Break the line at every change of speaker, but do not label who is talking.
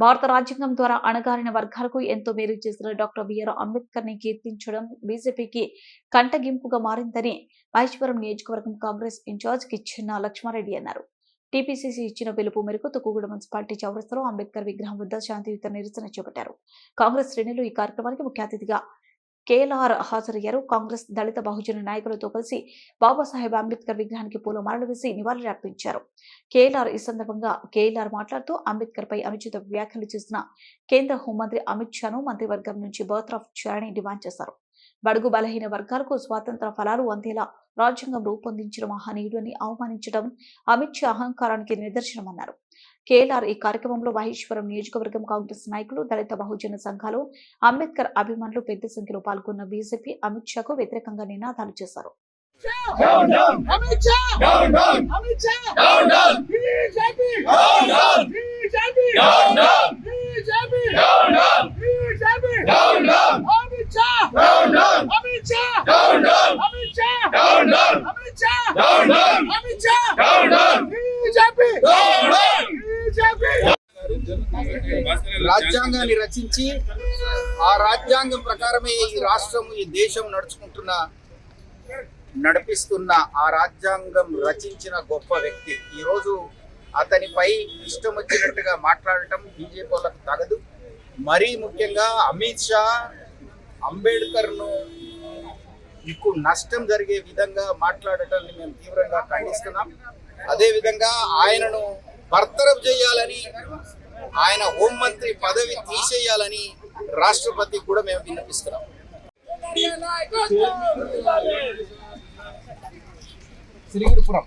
భారత రాజ్యాంగం ద్వారా అణగారిన వర్గాలకు ఎంతో మేలు చేసిన డాక్టర్ బిఆర్ అంబేద్కర్ని కీర్తించడం బీజేపీకి కంటగింపుగా మారిందని మహేశ్వరం నియోజకవర్గం కాంగ్రెస్ ఇన్ఛార్జ్ కిచ్చిన లక్ష్మారెడ్డి అన్నారు. టీపీసీసీ ఇచ్చిన పిలుపు మేరకు తుక్కుగూడ మున్సిపాలిటీ చౌరస్తలో అంబేద్కర్ విగ్రహం వద్ద శాంతియుత నిరసన చేపట్టారు. కాంగ్రెస్ శ్రేణులు ఈ కార్యక్రమానికి ముఖ్య అతిథిగా కేఎల్ఆర్ హాజరయ్యారు. కాంగ్రెస్ దళిత బహుజన నాయకులతో కలిసి బాబాసాహెబ్ అంబేద్కర్ విగ్రహానికి పూలమాలలు వేసి నివాళులర్పించారు కేఎల్ఆర్ ఈ సందర్భంగా కేఎల్ఆర్ మాట్లాడుతూ అంబేద్కర్ పై అనుచిత వ్యాఖ్యలు చేసిన కేంద్ర హోంమంత్రి అమిత్ షాను మంత్రివర్గం నుంచి బర్తరఫ్ చేయాలని డిమాండ్ చేశారు. బడుగు బలహీన వర్గాలకు స్వాతంత్ర ఫలాలు అందేలా రాజ్యాంగం రూపొందించిన మహనీయుడు అని అవమానించడం అమిత్ షా అహంకారానికి నిదర్శనమన్నారు కేఎల్ఆర్ ఈ కార్యక్రమంలో మహేశ్వరం నియోజకవర్గం కాంగ్రెస్ నాయకులు దళిత బహుజన సంఘాలు అంబేద్కర్ అభిమానులు పెద్ద సంఖ్యలో పాల్గొన్న బీజేపీ అమిత్ షాకు వ్యతిరేకంగా నినాదాలు చేశారు
Down, down.
Amit Shah
Down, down.
Amit Shah
Down, down.
BJP
Down, down.
BJP
Down, down.
BJP
Down, down.
BJP
Down, down.
Amit Shah
Down, down.
Amit Shah
Down, down.
Amit Shah
Down, down.
Amit Shah
Down, down.
Amit Shah
Down, down.
BJP
Down, down.
BJP
రాజ్యాంగాన్ని రచించి ఆ రాజ్యాంగం ప్రకారమే ఈ రాష్ట్రం ఈ దేశం నడుచుకుంటున్న నడిపిస్తున్న ఆ రాజ్యాంగం రచించిన గొప్ప వ్యక్తి. ఈరోజు అతనిపై ఇష్టం వచ్చినట్టుగా మాట్లాడటం బీజేపీ వాళ్ళకు తగదు. మరీ ముఖ్యంగా అమిత్ షా అంబేద్కర్ను మీకు నష్టం జరిగే విధంగా మాట్లాడటాన్ని మేము తీవ్రంగా ఖండిస్తున్నాం. అదేవిధంగా ఆయనను బర్తరఫ్ చేయాలని ఆయన హోంమంత్రి పదవి తీసేయాలని రాష్ట్రపతి కూడా మేము విన్నపిస్తున్నాం శ్రీగిరిపురం.